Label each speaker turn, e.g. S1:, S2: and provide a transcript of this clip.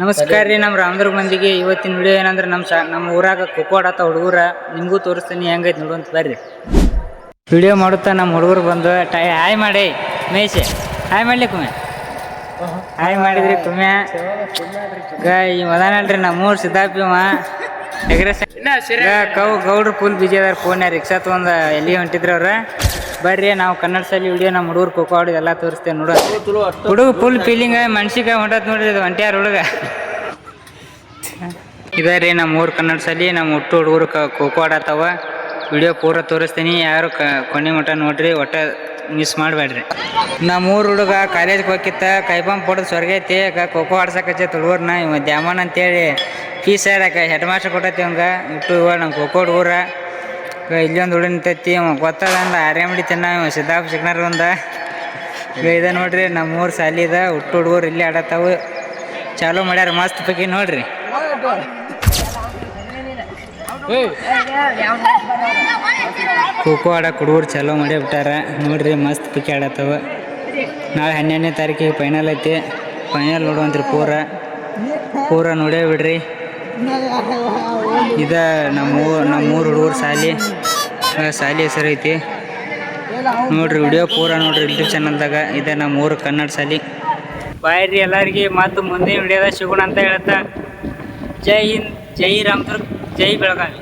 S1: ನಮಸ್ಕಾರ ರೀ ನಮ್ಮ ರಾಮದುರ್ಗ ಮಂದಿಗೆ. ಇವತ್ತಿನ ವಿಡಿಯೋ ಏನಂದ್ರೆ ನಮ್ಮ ಶಾ ನಮ್ಮ ಊರಾಗ ಖೋಖೋ ಆಡತ್ತ ಹುಡುಗರ. ನಿಮಗೂ ತೋರಿಸ್ತೀನಿ ಹೆಂಗೈತೆ ನೋಡುವಂತ ಬರ್ರಿ. ವಿಡಿಯೋ ಮಾಡುತ್ತಾ ನಮ್ಮ ಹುಡುಗರು ಬಂದು ಟೈ ಹಾಯ್ ಮಾಡಿ ಮೇಯ್ಸೆ ಹಾಯ್ ಮಾಡಲಿ ಕುಮೆ ಹಾಯ್ ಮಾಡಿದ್ರಿ ಕುಮೆ ಗ ಈ ಮದಾನಲ್ರಿ ನಮ್ಮೂರು ಸಿದ್ದಾಪಿವ ಎಗ್ರೆಸ್ ಕೌ, ಗೌಡ್ರು ಫುಲ್ ಬಿಜಿ ಅದಾರ ಫೋನ್ಯಾಗ ರಿಕ್ಷಾ ತೊಗೊಂಡು ಎಲ್ಲಿ ಹೊಂಟಿದ್ರು ಅವ್ರ? ಬರ್ರಿ, ನಾವು ಕನ್ನಡ ಶಾಲಿ ವಿಡಿಯೋ ನಮ್ಮ ಹುಡುಗರು ಖೋಖೋ ಆಡೋದು ಎಲ್ಲ ತೋರಿಸ್ತೇವೆ ನೋಡೋ. ಹುಡುಗ ಫುಲ್ ಫೀಲಿಂಗ್ ಮನ್ಸಿಗೆ ಹೊಂಟತ್ ನೋಡ್ರಿ ಇದು ಹೊಂಟ್ಯಾರ ಹುಡುಗ. ಇದೇ ರೀ ನಮ್ಮ ಊರು ಕನ್ನಡ ಶಾಲಿ ನಮ್ಮ ಹುಟ್ಟು ಹುಡುಗರು ಖೋಖೋ ಆಡತ್ತವ ವಿಡಿಯೋ ಪೂರ ತೋರಿಸ್ತೀನಿ, ಯಾರು ಕೊನೆ ಮಟ ನೋಡ್ರಿ, ಒಟ್ಟ ಮಿಸ್ ಮಾಡಬೇಡ್ರಿ. ನಮ್ಮ ಊರು ಹುಡುಗ ಕಾಲೇಜ್ಗೆ ಹೋಗಿತ್ತ ಕೈಪಂಪ್ ಹೊಡೆದು ಸ್ವರ್ಗೈತಿ ಖೋಖೋ ಆಡ್ಸಕ್ಕೆ ಹುಡುಗರ್ನ ಇವ ದ್ಯಾಮನ್ ಅಂತೇಳಿ ಫೀಸ್ ಹೇಳಕ್ಕೆ ಹೆಡ್ ಮಾಸ್ಟರ್ ಕೊಟ್ಟತಿ ಅವಂಗ ಇಟ್ಟು ಇವ ನಮ್ಮ ಖೋಖೋ ಹುಡುಗರ. ಇಲ್ಲೊಂದು ಹುಡುಗ ನಿಂತೈತಿ ಗೊತ್ತದ ಅಂದ ಆರ್ಯ ತಿನ್ನ ಇವ ಸಿದ್ದಾಪ್ ಸಿಗ್ನರ್ ಒಂದ ಈಗ ಇದೆ ನೋಡ್ರಿ ನಮ್ಮ ಊರು ಸಾಲಿದ ಹುಟ್ಟು ಹುಡುಗರು ಇಲ್ಲಿ ಆಡತ್ತವು. ಚಾಲೂ ಮಾಡ್ಯಾರ ಮಸ್ತ್ ಪೈಕಿ ನೋಡ್ರಿ. ಖೋಖೋ ಆಡಕ್ಕೆ ಹುಡುಗರು ಚಲೋ ಮಾಡೇ ಬಿಟ್ಟಾರ ನೋಡ್ರಿ ಮಸ್ತ್ ಪಿಕೆ ಆಡತ್ತವ. ನಾಳೆ ಹನ್ನೆರಡನೇ ತಾರೀಕಿಗೆ ಫೈನಲ್ ಐತಿ. ಫೈನಲ್ ನೋಡುವಂತ್ರಿ ಪೂರ. ಪೂರ ನೋಡೇ ಬಿಡ್ರಿ. ಇದ ನಮ್ಮ ಊರು ನಮ್ಮ ಊರು ಹುಡುಗರು ಸಾಲಿ. ಸಾಲಿ ಹೆಸರು ಐತಿ. ನೋಡ್ರಿ ವಿಡಿಯೋ ಪೂರ ನೋಡ್ರಿ ಯೂಟ್ಯೂಬ್ ಚಾನಲ್ದಾಗ ಇದೆ ನಮ್ಮ ಊರು ಕನ್ನಡ ಸಾಲಿ. ಬಾಯ್ರಿ ಎಲ್ಲರಿಗೆ ಮತ್ತು ಮುಂದಿನ ವಿಡಿಯೋದಾಗ ಸಿಗೋಣ ಅಂತ ಹೇಳ್ತಾ. ಜೈ ಹಿಂದ್, ಜೈ ರಾಮದುರ್ಗ್ ಜೈ ಬೆಳಗಾವಿ.